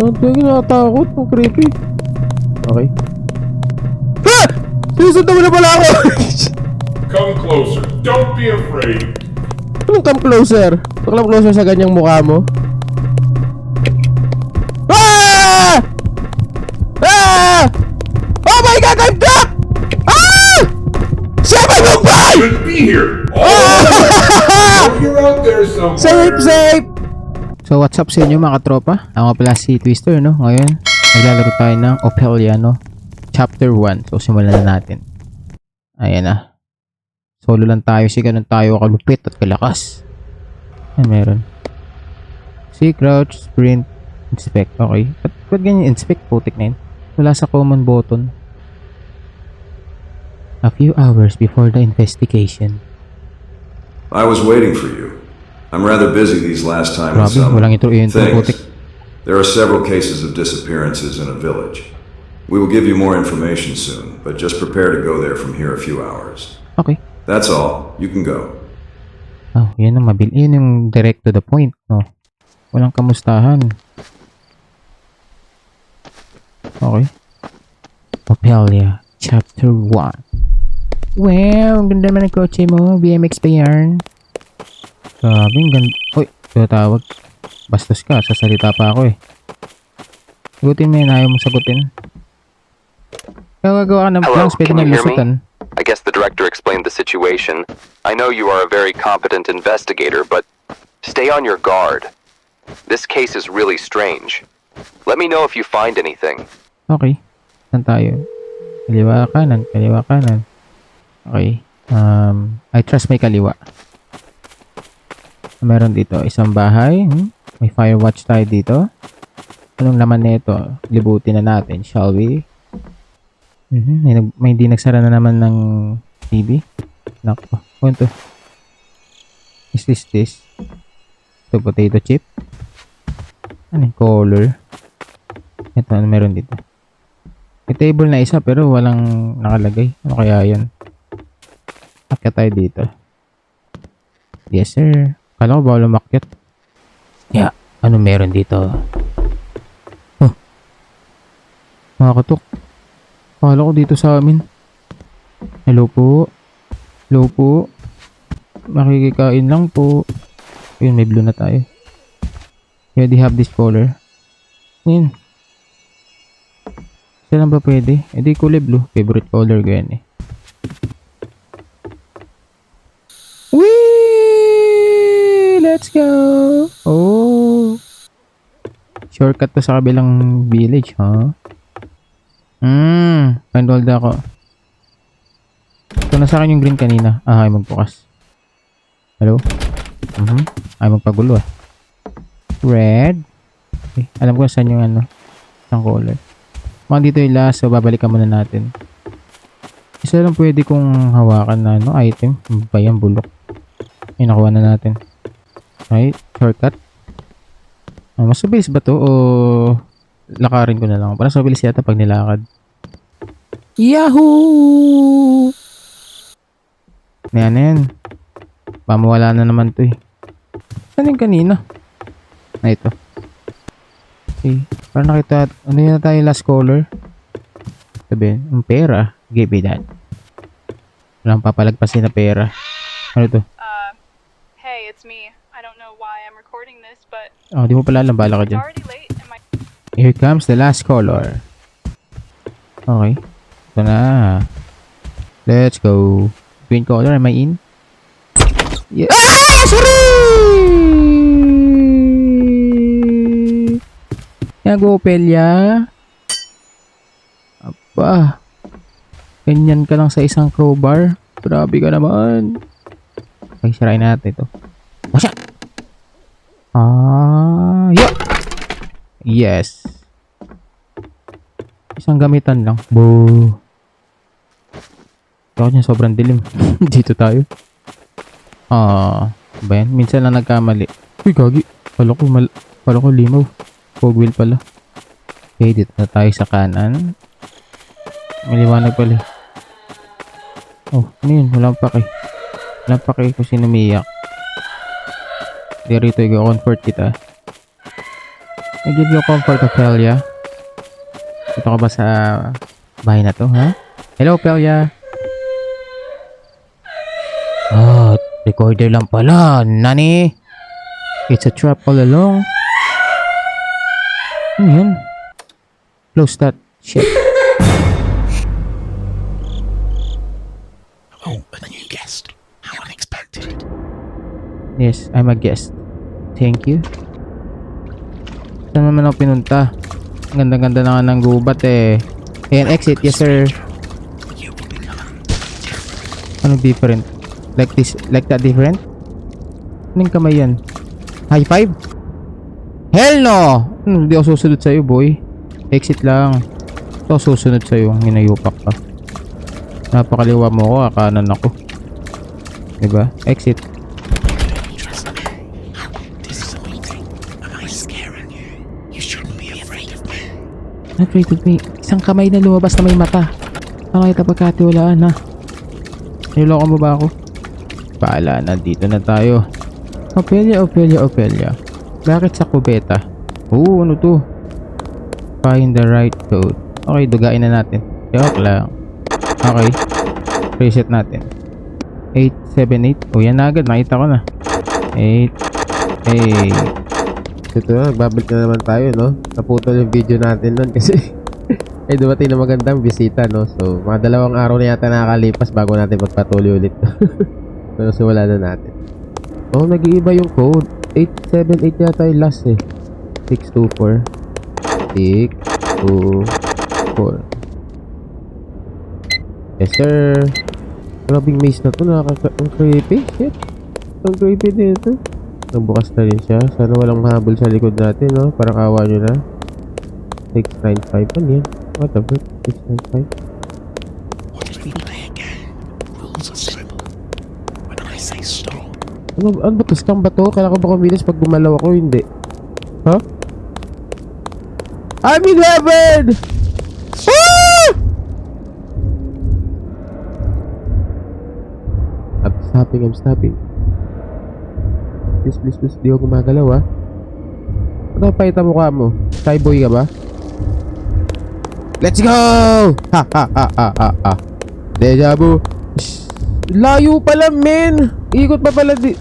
Ang tingin nakatakot. Ang creepy. Okay. Ah! Sinusundan mo na pala ako! Come closer. Don't be afraid. Anong come closer? Come closer sa ganyang mukha mo. Ah! Ah! Oh my God! I'm back! Ah! Seven of five! Should be here. Oh, you're out there somewhere. Safe, safe! So what's up sa inyo mga katropa? Ako pala si Twister no. Ngayon, naglalaro tayo ng Opelia no. Chapter 1. So simulan na natin. Ayan na. Solo lang tayo. Si ganun tayo kalupit at kalakas. Ano meron? See, crouch, sprint, inspect. Okay. Ba't, ba't ganyan inspect? Putik na yun. Wala sa common button. A few hours before the investigation. I was waiting for you. I'm rather busy these last time with Grabe, some walang intro yun. Putik. There are several cases of disappearances in a village. We will give you more information soon, but just prepare to go there from here a few hours. Okay. That's all. You can go. Oh, yan ang mabil. Yan yung direct to the point, no? Walang kamustahan. Okay. Opelia, Chapter 1. Wow, ang ganda naman ng kotse mo. BMX pa yan. Grabe, ang ganda. Uy, tawag. Bastos ka, sasalita pa ako eh. Sagutin mo yun, ayaw mong sagutin. Gagawa ka ng plans, pwede na lusutan. I guess the director explained the situation. I know you are a very competent investigator, but stay on your guard. This case is really strange. Let me know if you find anything. Okay. Saan tayo? Kaliwa kanan, kaliwa kanan. Okay. Um, I trust may kaliwa. Meron dito, isang bahay. Hmm? May firewatch tayo dito. Anong laman nito? Libutin na natin, shall we? Mhm, May, nag- may hindi nagsara na naman ng TV. Nako. Ano to? Is this this? Ito, potato chip. Ano yung color? Ito, ano meron dito? May table na isa pero walang nakalagay. Ano kaya yan? Akyat tayo dito. Yes, sir. Kala ko bawal umakyat. Yeah. Ano meron dito? Oh. Makakatok. Kala ko dito sa amin. Hello po. Hello po. Makikikain lang po. Ayun, may blue na tayo. Already have this color. Yun. Isa lang ba pwede? Eh di kulay blue. Favorite color ko yan eh. Let's go! Oh! Shortcut to sa kabilang village, ha? Hmm. Pandold ako. Ito na sa akin yung green kanina. Ah, ay magbukas. Hello? Mhm. Ay magpagulo ah. Red. Okay. Alam ko saan yung ano. Isang color. Mga dito yung last, so babalikan muna natin. Isa lang pwede kong hawakan na ano, item. Ba yan, bulok. Ay, nakuha na natin. Right, shortcut. Ah, mas mabilis ba to o lakarin ko na lang? Parang mas mabilis yata pag nilakad. Yahoo! Ayan na yan. Pamawala na naman to eh. Saan yung kanina? Na ito. Okay. Parang nakita, ano yun na tayo last caller? Sabi, ang pera. Give me that. Walang papalagpasin na pera. Ano to? Uh, hey, it's me. I don't know why I'm recording this, but Oh, di mo pala alam. Bala ka dyan. Here comes the last caller. Okay. Ito na. Let's go. Green color, am I in? Yeah. Ah! Sorry! Nag-opelya. Aba. Ganyan ka lang sa isang crowbar. Grabe ka naman. Okay, sirain natin ito. Washa! Ah, Yes. Isang gamitan lang. Boo. Takot niya sobrang dilim. Dito tayo. Ah, ba yan? Minsan lang nagkamali. Uy, gagi. Kala ko, mal kala ko limaw. Fog wheel pala. Okay, dito na tayo sa kanan. May liwanag pala. Oh, ano yun? Walang pake. Walang pake kung sino umiyak. Di rito, i-comfort kita. I give you comfort, Ophelia. Dito ka ba sa bahay na to, ha? Hello, Ophelia. Ah, recorder lang pala. Nani? It's a trap all along. Ano yun? Close that. Shit. Oh, a new guest. How unexpected. Yes, I'm a guest. Thank you. Saan naman ako pinunta? Ganda-ganda na nga ng gubat eh. Ayan, exit. Yes, sir. Anong different? Like this, like that different? Anong kamay yan? High five? Hell no! Hmm, Hindi ako susunod sa'yo, boy. Exit lang. Ito susunod sa'yo. Hinayupak ka. Napakaliwa mo ako, akanan ako. Diba? Exit. Afraid of me. Isang kamay na lumabas na may mata. Ano kita pagkatiwalaan ha? Niloko mo ba ako? Paala, nandito na tayo. Ophelia, Ophelia, Ophelia. Bakit sa kubeta? Oo, ano to? Find the right code. Okay, dugain na natin. Joke lang. Okay. Reset natin. 878. O, yan na agad. Nakita ko na. 8. 8. Ito na, babalik na naman tayo, no? Naputol yung video natin nun kasi ay dumating na magandang bisita, no? So, mga dalawang araw na yata nakakalipas bago natin magpatuloy ulit. Pero simulan na natin. Oh, nag-iiba yung code. 878 yata yung last eh. 624. 624. Yes, sir. Grabing maze na to. Nakaka- ang creepy. Shit. Ang creepy dito. Nagbukas na rin siya. Sana walang mahabol sa likod natin, no? Parang awa nyo na. 695. Ano yan? What the fuck? 695? What if we play again? Rules are simple. When I say stop, Ano, ano ba to? Scam ba to? Kailangan ko ba kumilos pag gumalaw ako? Hindi. Huh? I'm in heaven! Ah! I'm stopping, I'm stopping. Please, please, please. Di ako gumagalaw, ah. Ano pa ita mukha mo? Skyboy ka ba? Let's go! Ha, ha, ha, ha, ha, ha. Deja vu. Shh. Layo pala, men! Ikot pa pala di...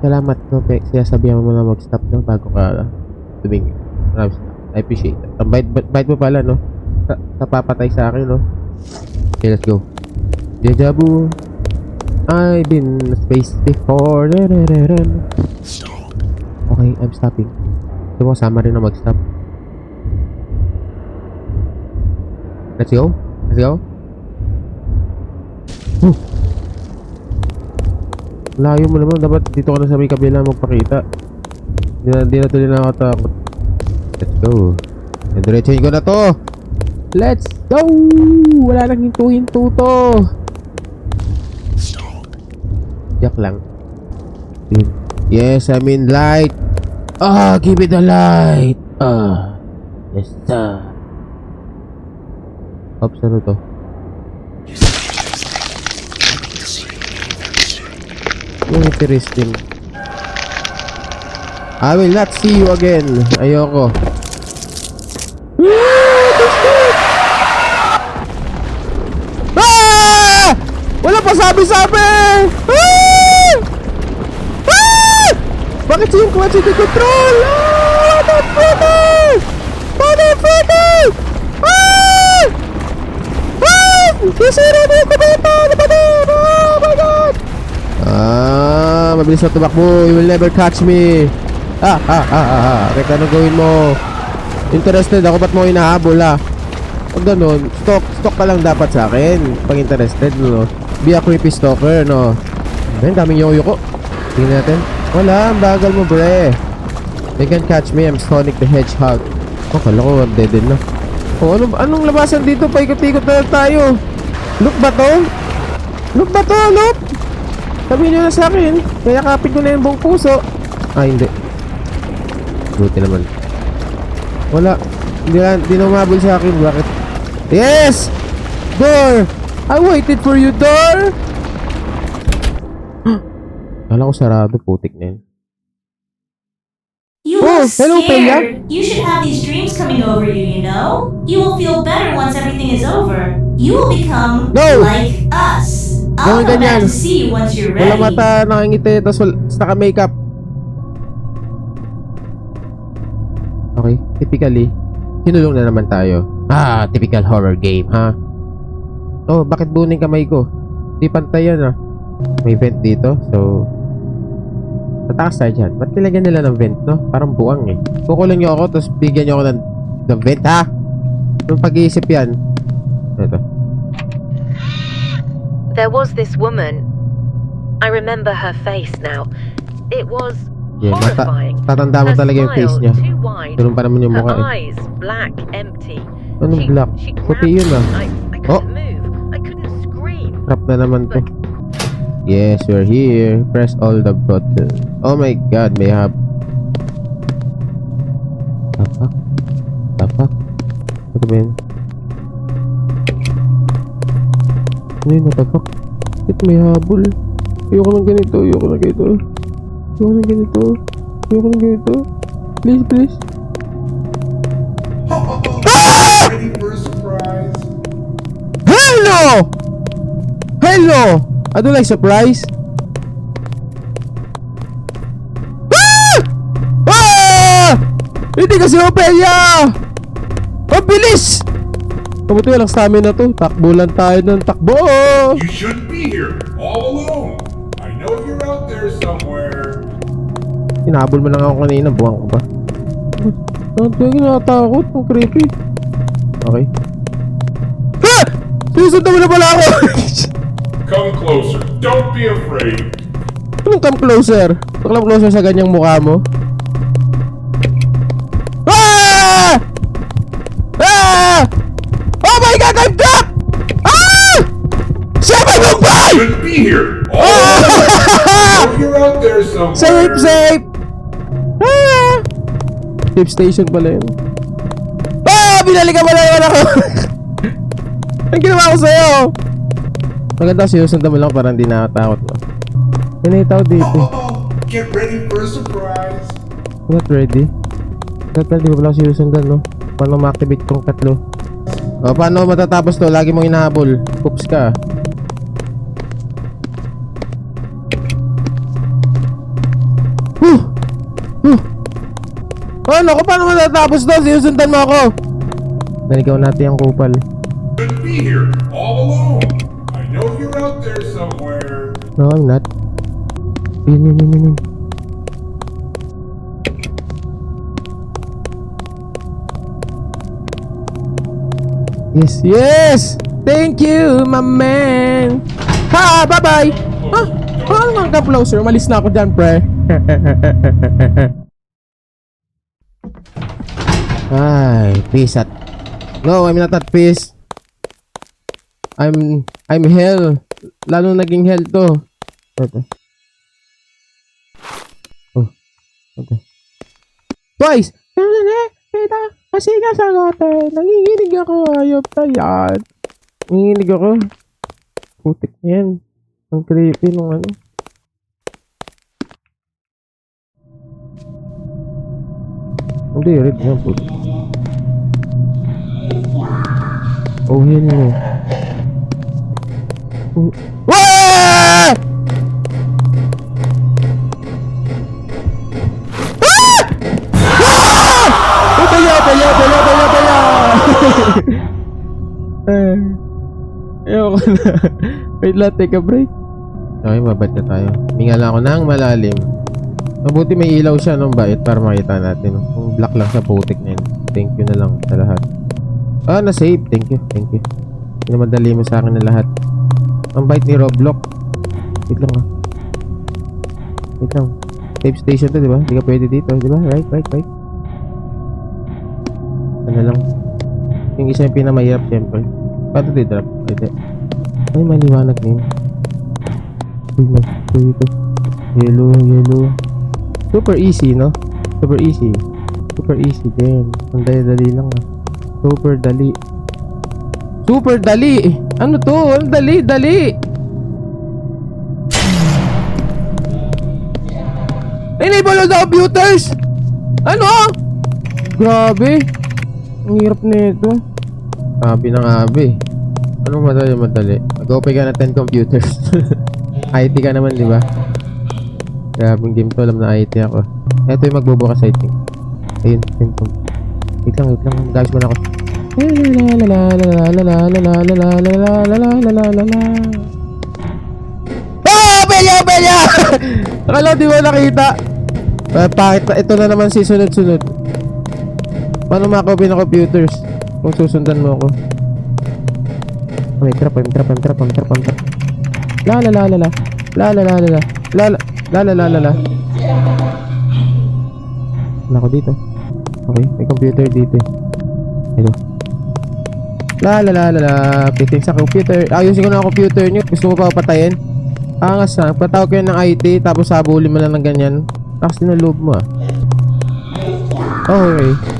Salamat, no, Pe. Sinasabihan mo na mag-stop no, bago ka tumingin. Maraming. I appreciate that. Ang bait, bait, mo pala, no? Sa, sa papatay sa akin, no? Okay, let's go. Deja vu. I've been in space before. Stop. Okay, I'm stopping. Ito mo, kasama rin na mag-stop. Let's go. Let's go. Huh. Layo mo naman. Dapat dito ka na sa may kabila magpakita. Di na, di na tuloy nakakatakot. Let's go. Diretsahin ko na to. Let's go! Wala nang hinto-hinto to. Jack lang. Yes, I'm in light. Ah, give it the light. Ah. Yes, sir. Ops, ano to? Interesting. I will not see you again. Ayoko. Wala pa sabi-sabi! Ah! Ah! Bakit yung quality control? Ah! Motherfucker! Motherfucker! Ah! Ah! Sisira mo yung kabeta! Ano ba to? Oh my God! Ah, mabilis na tumakbo. You will never catch me. Ah, ah, ah, ah, ah. Teka, gawin mo? Interested ako, ba't mo hinahabol, ah? Pag ganun, stalk, stalk ka lang dapat sa akin. Pag interested, no? Be a creepy stalker, no? Ayun, daming yoyo ko. Tingnan natin. Wala, ang bagal mo, bre. They can catch me, I'm Sonic the Hedgehog. Oh, kala ko, dead din na. Oh, ano, anong labasan dito? Paikot-ikot na tayo. Look ba to? Look ba to? Look! Sabihin nyo na sa akin. Kaya kapit ko na yung buong puso. Ah, hindi. Buti naman. Wala. Hindi na, hindi na umabol sa akin. Bakit? Yes! Door! I waited for you, door! Kala ko sarado, putik na yun. You Oh, look hello, scared. You should have these dreams coming over you, you know? You will feel better once everything is over. You will become No. like us. I'll Gawin come back to see you once you're Wala ready. mata, nakangiti, tapos wala, naka-makeup. Okay, typically, kinulong na naman tayo. Ah, typical horror game, ha? Oh, bakit buning kamay ko? Di pantay yan, ah. May vent dito, so... Tatakas tayo dyan. Ba't nilagyan nila ng vent, no? Parang buwang, eh. Kukulong nyo ako, tapos bigyan nyo ako ng, ng vent, ha? Anong pag-iisip yan? Ito. There was this woman. I remember her face now. It was Yeah, mata- horrifying. tatanda mo talaga yung face niya. Ganun pa naman yung mukha, eh. eyes black, empty. Anong black? Puti yun, ah. Oh. Trap na naman to. Yes, we're here. Press all the buttons. Oh my god, may hab. Tapak? Tapak? Ano ba yun? Ano yun, natapak? Bakit may habol? Ayoko ng ganito, ayoko ng ganito. Ayoko ng ganito. Ayoko ng ganito. Please, please. Ready for a surprise? Hello! Hello! I don't like surprise. Ah! Ah! Hindi kasi Ophelia! Ang bilis! Kabuti walang stamina to. Takbo lang tayo ng takbo. You shouldn't be here, all alone. I know you're out there somewhere. Hinabol mo lang ako kanina. Buwang ko ba? Ano ba ginatakot? Ang creepy. Okay. Ha! Sinusundan mo na pala ako! Come closer. Don't be afraid. Anong come closer? Come closer sa ganyang mukha mo? Ah! Ah! Oh my god, I'm trapped! Ah! Seven Mumbai! Shouldn't be here, all alone. I know you're out there somewhere. Safe, safe! Ah! Safe station pala yun. Ah! Binalikan mo na naman ako! Ang ginawa ko sa'yo! Maganda sinusundan mo lang para hindi nakatakot mo. Pinitaw dito. Oh, get ready for a surprise. Not ready. Dapat di ba pala sinusundan, no? Paano ma-activate tong tatlo? O, paano matatapos to? Lagi mong inahabol. Oops ka. Huh! Huh! Ano ko? Paano matatapos to? Sinusundan mo ako! Naligaw natin ang kupal. Be here, not. Yun, yun, yun, yun, yun. Yes, yes! Thank you, my man! Ha! Bye-bye! Ha? Paano nga ka closer? Umalis na ako dyan, pre. Ay, peace at... No, I'm not at peace. I'm... I'm hell. Lalo naging hell to. Ito. Oh. Ito. Twice! Kita, kasi ka sagote. Nanginginig ako. Ayop na yan. Nanginginig ako. Putik na yan. Ang creepy nung ano. Hindi, red nga po. Oh, yan yun. Oh. Wah! Eh, Ayoko na. Wait lang, take a break. Okay, mabad na tayo. Huminga lang ako ng malalim. Mabuti may ilaw siya nung bait para makita natin. Kung black lang sa putik na yun. Thank you na lang sa lahat. Ah, na-save. Thank you, thank you. Pinamadali mo sa akin na lahat. Ang bait ni Roblox. Wait lang ah. Wait lang. Save station to, di ba? Hindi ka pwede dito, di ba? Right, right, right. Sana lang. Yung isa yung pinamahirap, siyempre. Paano di-drop? Pwede. Ay, maliwanag na yun. Uy, may ito ito. Yellow, yellow. Super easy, no? Super easy. Super easy din. Ang dali-dali lang ah. Super dali. Super dali! Ano to? Ang dali, dali! Enable the computers! Ano? Grabe. Ang hirap na ito. Abi ng abi. Anong madali madali? Mag-open ka na 10 computers. IT ka naman, di ba? Grabing game to. Alam na IT ako. Ito yung magbubukas, I think. Ayun, 10 computers. Wait lang, wait lang. Guys mo na ako. Ah! Belya! Belya! Akala di mo nakita. Pakit. Ito na naman si sunod-sunod. Paano maka-open ng computers? Kung susundan mo ako. May trap, may trap, may trap, may trap, may trap. La la la la la. La la la la la. La la la la la la la. Wala ko dito. Okay, may computer dito eh. Ito. La la la la la. Piting sa computer. Ayusin ko na ang computer nyo. Gusto mo pa patayin? Angas na. Patawag kayo ng IT tapos sabulin mo lang ng ganyan. Lakas din ang loob mo ah. Okay.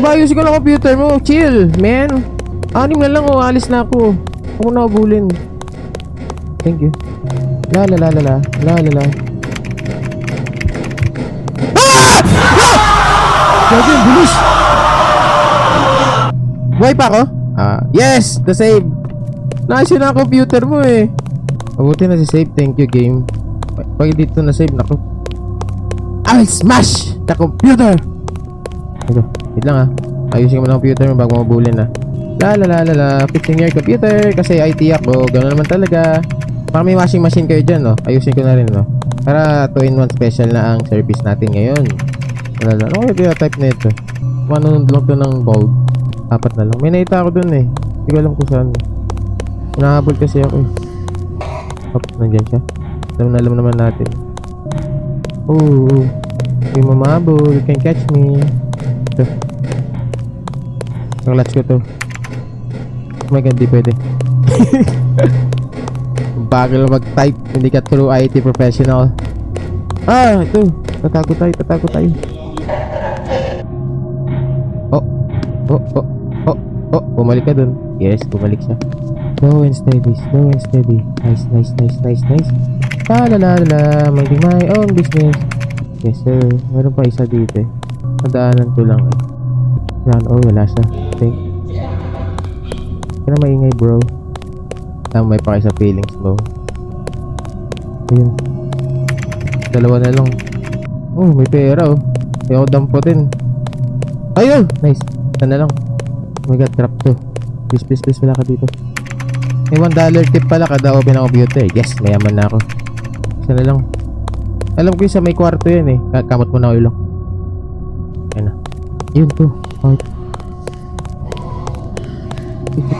Ko na ang computer mo. Chill, man. Anim na lang oh. Alis na ako. Ako na abulin. Thank you. La la la la la. La la la. Ah! Ah! Grabe, bilis. Buhay pa ako? Ah, yes! The save! Nasa na ang computer mo eh. Mabuti na si save. Thank you, game. Pag dito na save, naku. I'll smash the computer! Ito, wait lang ah. Ayusin ko muna ang computer mo bago mabulin ah. La la la la la, fixing your computer kasi IT ako, gano'n naman talaga. Baka may washing machine kayo dyan, no? Ayusin ko na rin, no? Para 2-in-1 special na ang service natin ngayon. Wala lang. Ano kaya type na ito? Manunod to ng bulb. Apat na lang. May nakita ako dun eh. Hindi ko alam kung saan. Nahabol kasi ako eh. Hop, nandyan siya. Alam na alam naman natin. Oo. Hindi mo mahabol. You can catch me. Ito. Ang latch ko to. Oh my god, di pwede. Bagal mag-type. Hindi ka true IT professional. Ah, ito. Tatago tayo, tatago tayo. Oh. Oh, oh, oh, oh. Bumalik ka dun. Yes, bumalik siya. Slow and steady, slow and steady. Nice, nice, nice, nice, nice. La la la la. Minding my own business. Yes, sir. Meron pa isa dito eh. Nadaanan ko lang eh. Yan, oh, wala siya. Thank Kaya maingay, bro. Ah, may pa sa feelings mo. Ayun. Dalawa na lang. Oh, may pera oh. Kaya ako damputin. Ayun! Nice. Isa na lang. Oh my god, trap to. Please, please, please, wala ka dito. May 1 dollar tip pala kada open ng computer. Yes, mayaman na ako. Isa na lang. Alam ko yung sa may kwarto yan eh. Ka- Kamot mo na. Ayan na. Yun to. Oh.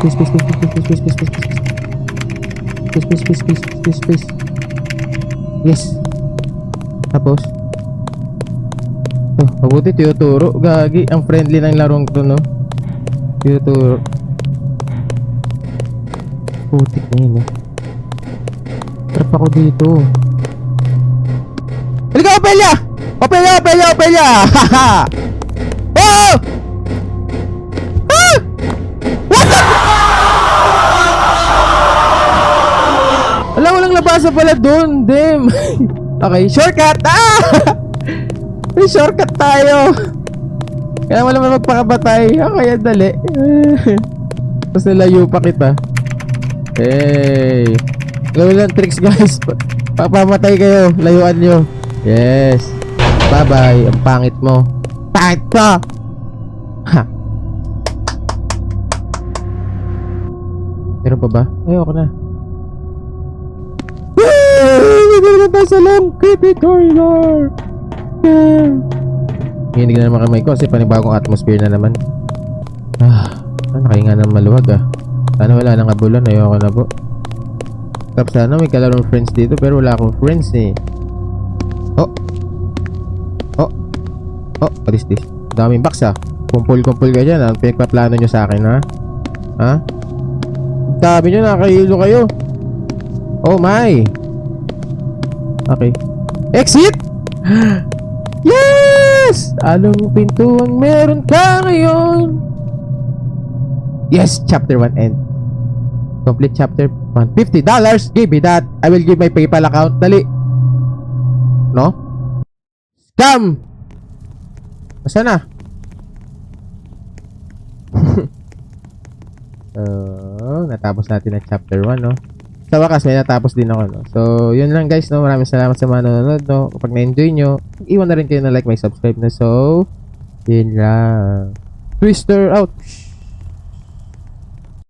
Please, please, please, please, please, please, please, please, please, please, please. Please, please, please. Yes. Tapos. Oh, mabuti tinuturo. Gagi. Ang friendly ng larong to, no? Tinuturo. Putik na yun, eh. Trap ako dito. Halika, Ophelia! Ophelia, Ophelia, Ophelia! Haha! Oh! Ah! What the? Alam, walang labasa pala doon. Damn. okay, shortcut. Ah! May shortcut tayo. Kaya wala naman magpakabatay. Ah, kaya dali. Tapos nilayo pa kita. Hey. Gawin lang tricks guys. Pa- Papamatay kayo. Layuan nyo. Yes. Bye-bye. Ang pangit mo. Pangit ka! Meron pa ba? Ayoko na. Na tayo sa long creepy corridor. Hindi na naman kamay ko kasi panibagong atmosphere na naman. Ah, ah nakahinga ng maluwag ah. Sana wala nang abulan. Ayoko na po. Tapos sana may kalarong friends dito pero wala akong friends eh. Oh. Oh. Oh, what is this? Daming box ah. Kumpul-kumpul ka dyan. Ang pinagpaplano nyo sa akin ha? Ha? Sabi nyo nakahilo kayo. Oh my. Okay. Exit! Yes! Anong pintuang meron ka ngayon? Yes! Chapter 1 end. Complete chapter 1. $50! Give me that! I will give my PayPal account. Dali! No? Scam! Asa na? so, natapos natin ang chapter 1, no? Sa wakas, may natapos din ako, no? So, yun lang guys, no? Maraming salamat sa mga nanonood, no? Kapag na-enjoy nyo, iwan na rin kayo na like, may subscribe na. So, yun lang. Twister out!